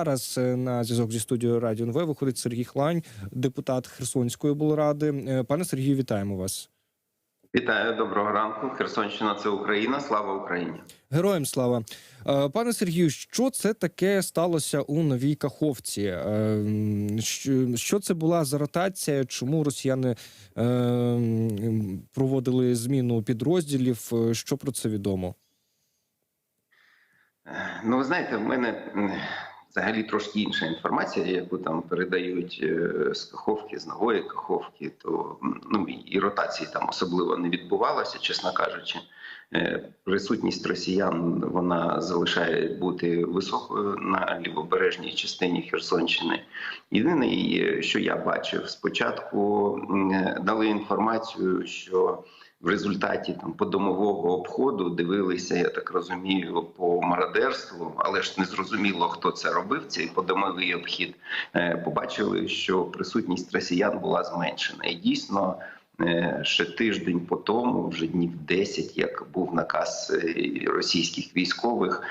Зараз е, на зв'язок зі студією Радіо НВ виходить Сергій Хлань, депутат Херсонської облради. Е, Пане Сергію, вітаємо вас. Вітаю, доброго ранку. Херсонщина це Україна. Слава Україні. Героям слава. Е, Пане Сергію, що це таке сталося у новій Каховці? Що- це була за ротація? Чому росіяни проводили зміну підрозділів? Що про це відомо? Ну, ви знаєте, в мене взагалі трошки інша інформація, яку там передають е, з Каховки, з нової Каховки, то ну і ротації там особливо не відбувалося, чесно кажучи. Е, Присутність росіян вона залишає бути високою на лівобережній частині Херсонщини. Єдине, що я бачив, спочатку е, дали інформацію, що в результаті там подомового обходу дивилися, я так розумію, по мародерству, але ж не зрозуміло, хто це робив. Цей подомовий обхід. Е, Побачили, що присутність росіян була зменшена, і дійсно. е, Ще тиждень по тому, вже днів 10, як був наказ е, російських військових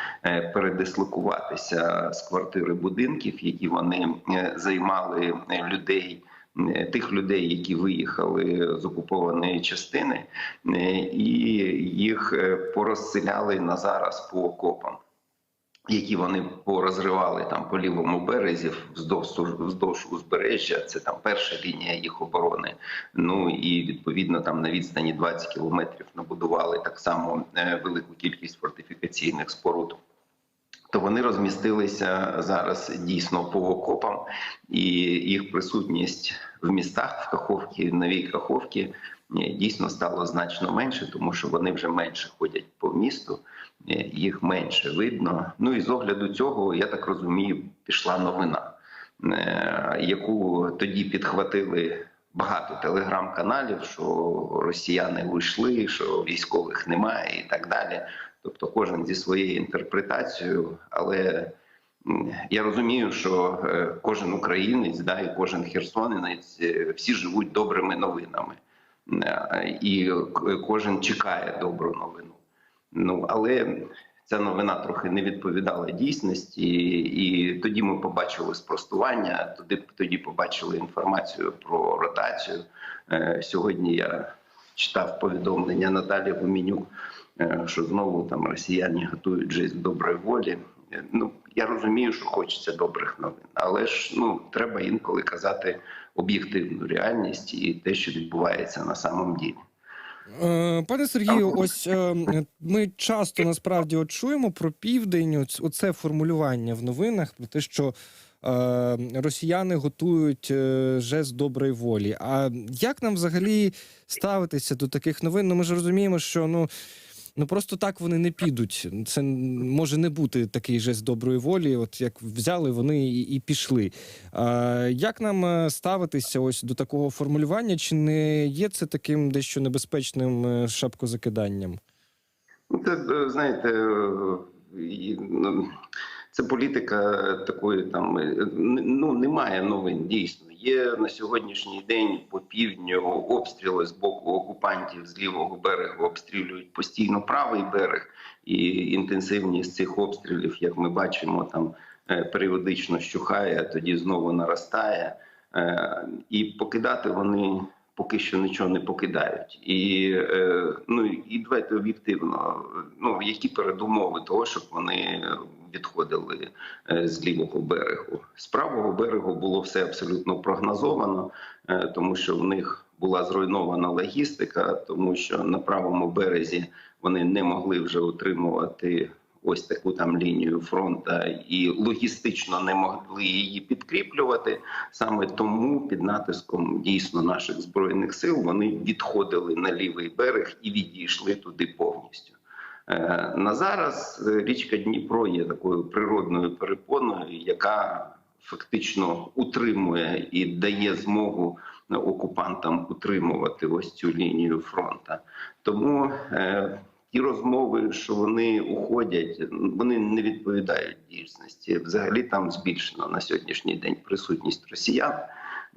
передислокуватися з квартири будинків, які вони займали людей тих людей, які виїхали з окупованої частини, е, і їх е, порозселяли на зараз по окопам. Які вони порозривали там по лівому березі вздовж, вздовж узбережжя, це там перша лінія їх оборони. Ну і відповідно там на відстані 20 кілометрів набудували так само е, велику кількість фортифікаційних споруд. То вони розмістилися зараз дійсно по окопам, і їх присутність в містах в Каховці, в новій Каховці е, дійсно стало значно менше, тому що вони вже менше ходять по місту, е, їх менше видно. Ну і з огляду цього, я так розумію, пішла новина, е, яку тоді підхватили. Багато телеграм-каналів, що росіяни вийшли, що військових немає, і так далі. Тобто, кожен зі своєю інтерпретацією, але я розумію, що е, кожен українець, да, і кожен херсонинець е, всі живуть добрими новинами, Е, і кожен чекає добру новину. Ну але ця новина трохи не відповідала дійсності, і тоді ми побачили спростування. Тоді тоді побачили інформацію про ротацію. Сьогодні я читав повідомлення Наталі Гуменюк, е, що знову там росіяни готують жесть доброї волі. Е, Ну я розумію, що хочеться добрих новин, але ж ну треба інколи казати об'єктивну реальність і те, що відбувається на самом ділі. Е, Пане Сергію, ось е, ми часто насправді от чуємо про південь. оц- Оце формулювання в новинах про те, що е, росіяни готують е, жест доброї волі. А як нам взагалі ставитися до таких новин? Ну ми ж розуміємо, що ну. Ну просто так вони не підуть. Це може не бути такий жест доброї волі, от як взяли вони і, і пішли. А, як нам е, ставитися ось до такого формулювання? Чи не є це таким дещо небезпечним е, шапкозакиданням? Ну, Це е, знаєте, е, це політика такої там е, ну немає новин. Дійсно, є на сьогоднішній день по півдню обстріли з боку окупантів з лівого берегу обстрілюють постійно правий берег, і інтенсивність цих обстрілів, як ми бачимо, там е, періодично щухає, а тоді знову наростає. Е, І покидати вони поки що нічого не покидають. І ну і давайте об'єктивно. Ну які передумови того, щоб вони відходили е, з лівого берегу. З правого берегу було все абсолютно прогнозовано, е, тому що в них була зруйнована логістика, тому що на правому березі вони не могли вже утримувати. Ось таку там лінію фронта і логістично не могли її підкріплювати. Саме тому під натиском дійсно наших збройних сил вони відходили на лівий берег і відійшли туди повністю. Е, На зараз е, річка Дніпро є такою природною перепоною, яка фактично утримує і дає змогу окупантам утримувати ось цю лінію фронта. Тому е, ті розмови, що вони уходять, вони не відповідають дійсності. Взагалі там збільшено на сьогоднішній день присутність росіян.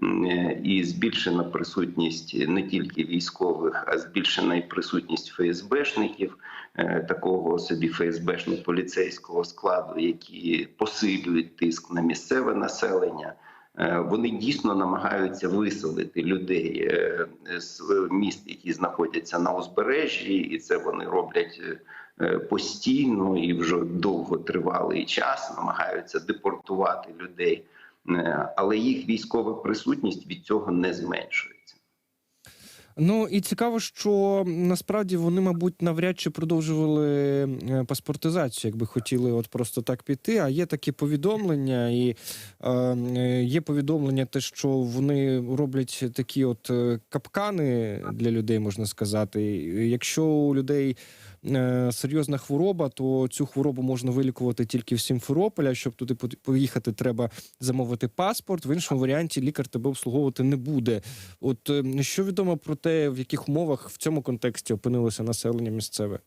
Е, і збільшена присутність не тільки військових, а збільшена і присутність ФСБшників, е, такого собі ФСБшно-поліцейського складу, які посилюють тиск на місцеве населення. Е, Вони дійсно намагаються виселити людей з міст, які знаходяться на узбережжі, і це вони роблять постійно і вже довготривалий час. Намагаються депортувати людей, але їх військова присутність від цього не зменшується. Ну і цікаво, що насправді вони, мабуть, навряд чи продовжували е, паспортизацію, якби хотіли от просто так піти. А є такі повідомлення, і е, е, є повідомлення, те, що вони роблять такі от е, капкани для людей, можна сказати. Якщо у людей е, серйозна хвороба, то цю хворобу можна вилікувати тільки в Сімферополя. Щоб туди поїхати, треба замовити паспорт. В іншому варіанті лікар тебе обслуговувати не буде. От е, що відомо про те, в яких умовах в цьому контексті опинилося населення місцеве?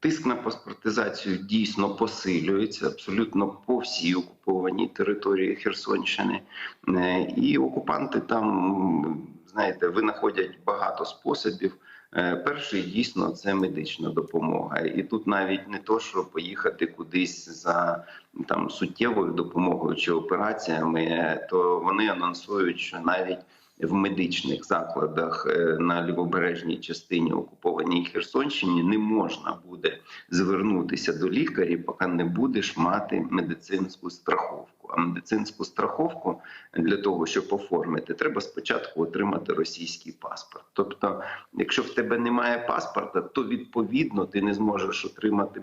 Тиск на паспортизацію дійсно посилюється абсолютно по всій окупованій території Херсонщини, Е, і окупанти там знаєте винаходять багато способів. Е, Перший дійсно це медична допомога, і тут навіть не то, що поїхати кудись за там суттєвою допомогою чи операціями, е, то вони анонсують, що навіть в медичних закладах е, на лівобережній частині окупованій Херсонщині не можна буде звернутися до лікаря, поки не будеш мати медицинську страховку. А медицинську страховку для того, щоб оформити, треба спочатку отримати російський паспорт. Тобто, якщо в тебе немає паспорта, то відповідно ти не зможеш отримати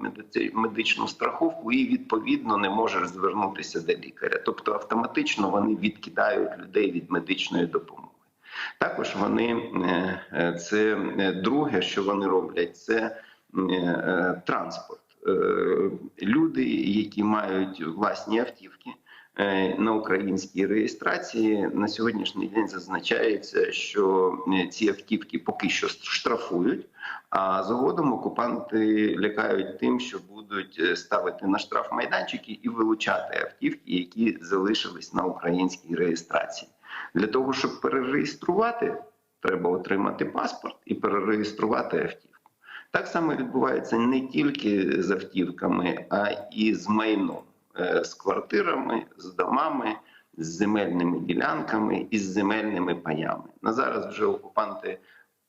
медичну страховку і відповідно не можеш звернутися до лікаря. Тобто автоматично вони відкидають людей від медичної допомоги. Також вони е, е, це е, друге, що вони роблять, це транспорт. Е, Люди, які мають власні автівки е, на українській реєстрації, на сьогоднішній день зазначається, що е, ці автівки поки що штрафують. А згодом окупанти лякають тим, що будуть е, ставити на штраф майданчики і вилучати автівки, які залишились на українській реєстрації. Для того щоб перереєструвати, треба отримати паспорт і перереєструвати автівку. Так само відбувається не тільки з автівками, а і з майном, е, з квартирами, з домами, з земельними ділянками і з земельними паями. На зараз вже окупанти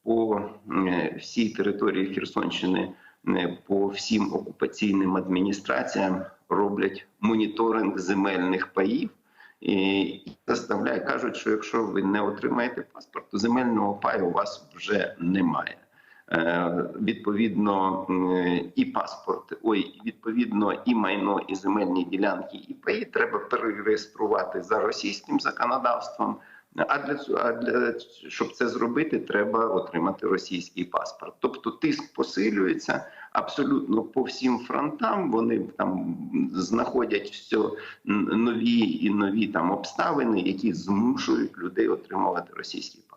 по е, всій території Херсонщини, е, по всім окупаційним адміністраціям роблять моніторинг земельних паїв. І заставляє, кажуть, що якщо ви не отримаєте паспорт, то земельного паю у вас вже немає. Е, відповідно, і паспорт, ой, відповідно, і майно, і земельні ділянки, і паї треба перереєструвати за російським законодавством. А для а для щоб це зробити, треба отримати російський паспорт. Тобто тиск посилюється абсолютно по всім фронтам. Вони там знаходять все нові і нові там обставини, які змушують людей отримувати російський паспорт.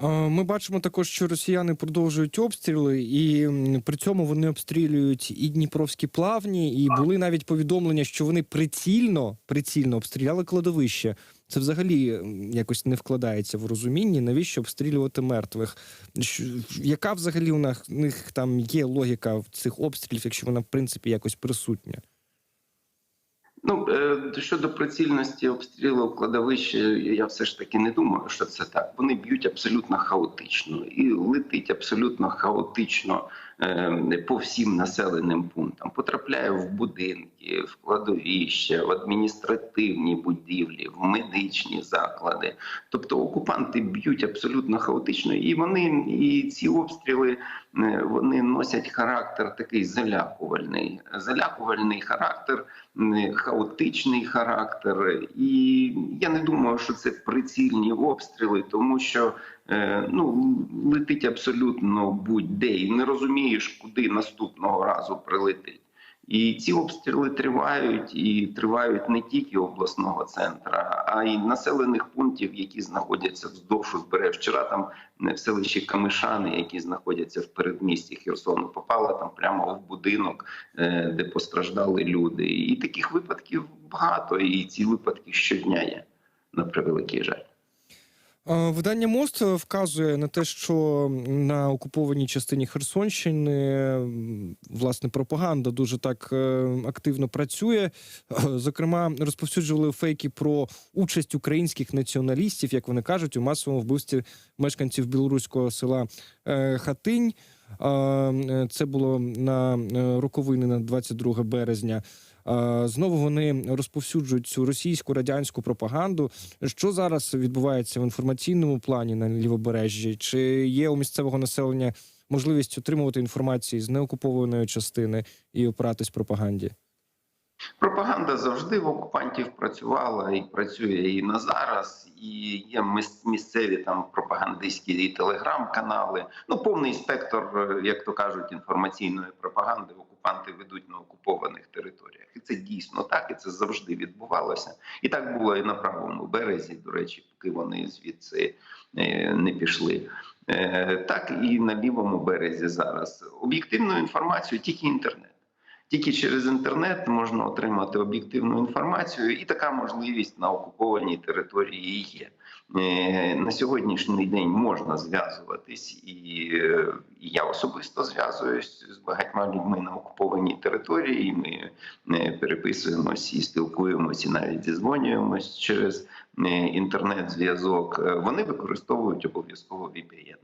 Ми бачимо також, що росіяни продовжують обстріли, і при цьому вони обстрілюють і Дніпровські плавні, і були навіть повідомлення, що вони прицільно прицільно обстріляли кладовище. Це взагалі якось не вкладається в розумінні, навіщо обстрілювати мертвих. Яка взагалі у них, там є логіка цих обстрілів, якщо вона в принципі якось присутня? Ну е, щодо прицільності обстрілу кладовища, я все ж таки не думаю, що це так. Вони б'ють абсолютно хаотично і летить абсолютно хаотично по всім населеним пунктам. Потрапляє в будинки, в кладовища, в адміністративні будівлі, в медичні заклади. Тобто окупанти б'ють абсолютно хаотично, і вони і ці обстріли е, вони носять характер такий залякувальний, залякувальний характер хаотичний характер, і я не думаю, що це прицільні обстріли, тому що е, ну летить абсолютно будь-де, і не розумієш, куди наступного разу прилетить. І ці обстріли тривають і тривають не тільки обласного центра, а й населених пунктів, які знаходяться вздовж узбережжя. Вчора там е, в селищі Камишани, які знаходяться в передмісті Херсону, попала там прямо в будинок, е, де постраждали люди. І таких випадків багато, і ці випадки щодня є. на превеликий жаль. Е, Видання мост вказує на те, що на окупованій частині Херсонщини власне пропаганда дуже так е, активно працює. Е, Зокрема, розповсюджували фейки про участь українських націоналістів, як вони кажуть, у масовому вбивстві мешканців білоруського села Хатинь. Це було на роковини на 22 березня. Знову вони розповсюджують цю російську радянську пропаганду. Що зараз відбувається в інформаційному плані на лівобережжі? Чи є у місцевого населення можливість отримувати інформацію з неокупованої частини і опиратись пропаганді? Пропаганда завжди в окупантів працювала і працює і на зараз. І є міс- місцеві там пропагандистські і телеграм-канали. Ну, повний спектр, е, як то кажуть, інформаційної пропаганди окупанти ведуть на окупованих територіях. І це дійсно так, і це завжди відбувалося. І так було і на правому березі. До речі, поки вони звідси е, не пішли. Е, Так і на лівому березі зараз. Об'єктивну інформацію тільки інтернет. Тільки через інтернет можна отримати об'єктивну інформацію, і така можливість на окупованій території є. Е, На сьогоднішній день можна зв'язуватись, і, я особисто зв'язуюсь з багатьма людьми на окупованій території. Ми е, переписуємось і спілкуємось, і навіть зізвонюємось через е, інтернет-зв'язок. Вони використовують обов'язково VPN.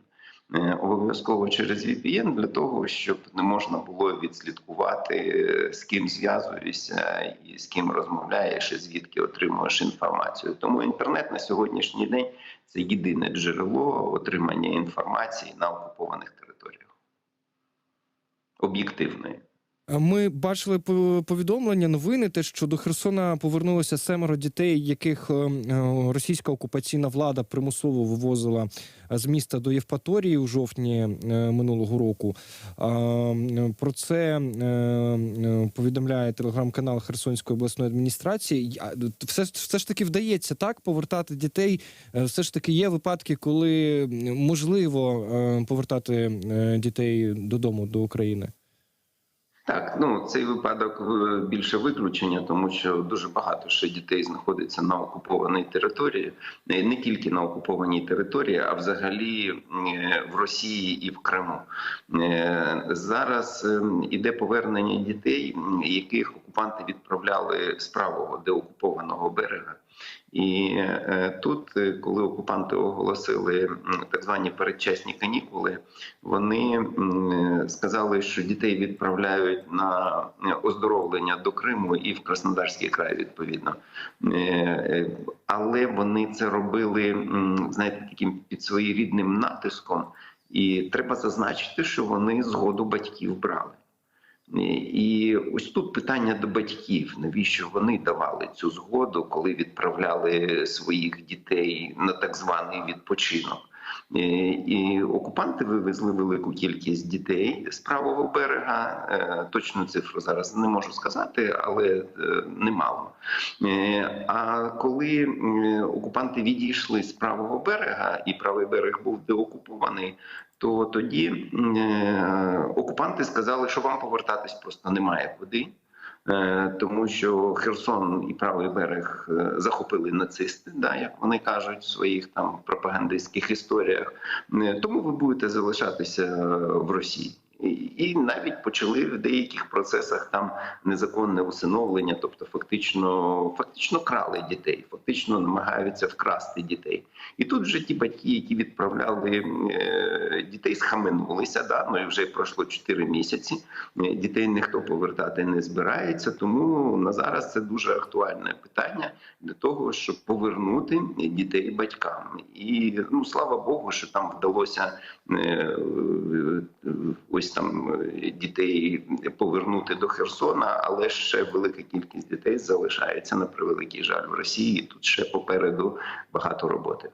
Е, обов'язково через VPN для того, щоб не можна було відслідкувати, з ким зв'язуєшся і з ким розмовляєш, і звідки отримуєш інформацію. Тому інтернет на сьогоднішній день це єдине джерело отримання інформації на окупованих територіях. Об'єктивної. Е, Ми бачили по- повідомлення, новини, те, що до Херсона повернулося семеро дітей, яких е, е, російська окупаційна влада примусово вивозила з міста до Євпаторії у жовтні минулого року. Про це повідомляє телеграм-канал Херсонської обласної адміністрації. Все, все ж таки вдається так повертати дітей. Все ж таки є випадки, коли можливо повертати дітей додому до України. Так, ну цей випадок е, більше виключення, тому що дуже багато ще дітей знаходиться на окупованій території, не тільки на окупованій території, а взагалі е, в Росії і в Криму. Е, Зараз е, іде повернення дітей, яких окупанти відправляли з правого деокупованого берега. І е, тут, е, коли окупанти оголосили так звані передчасні канікули, вони сказали, що дітей відправляють на е, оздоровлення до Криму і в Краснодарський край, відповідно. Але вони це робили, знаєте, таким під своєрідним натиском, і треба зазначити, що вони згоду батьків брали. Е, І ось тут питання до батьків: навіщо вони давали цю згоду, коли відправляли своїх дітей на так званий відпочинок? Е, І окупанти вивезли велику кількість дітей з правого берега. Е, Точну цифру зараз не можу сказати, але немало. А коли окупанти відійшли з правого берега, і правий берег був деокупований, то тоді е, окупанти сказали, що вам повертатись просто немає куди. Е, Тому що Херсон і правий берег е, захопили нацисти, да, як вони кажуть в своїх там пропагандистських історіях. Тому ви будете залишатися в Росії. І- навіть почали в деяких процесах там незаконне усиновлення, тобто фактично, фактично крали дітей, фактично намагаються вкрасти дітей. І тут вже ті батьки, які відправляли е, дітей, схаменулися. Да? Ну і вже пройшло 4 місяці. Е, Дітей ніхто повертати не збирається. Тому на зараз це дуже актуальне питання для того, щоб повернути дітей батькам. І ну слава Богу, що там вдалося е, ось там дітей повернути до Херсона, але ще велика кількість дітей залишається на превеликий жаль в Росії. Тут ще попереду багато роботи.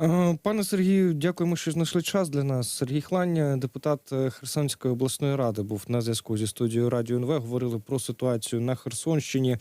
Е, Пане Сергію, дякуємо, що знайшли час для нас. Сергій Хлань, депутат е, Херсонської обласної ради, був на зв'язку зі студією Радіо НВ. Говорили про ситуацію на Херсонщині.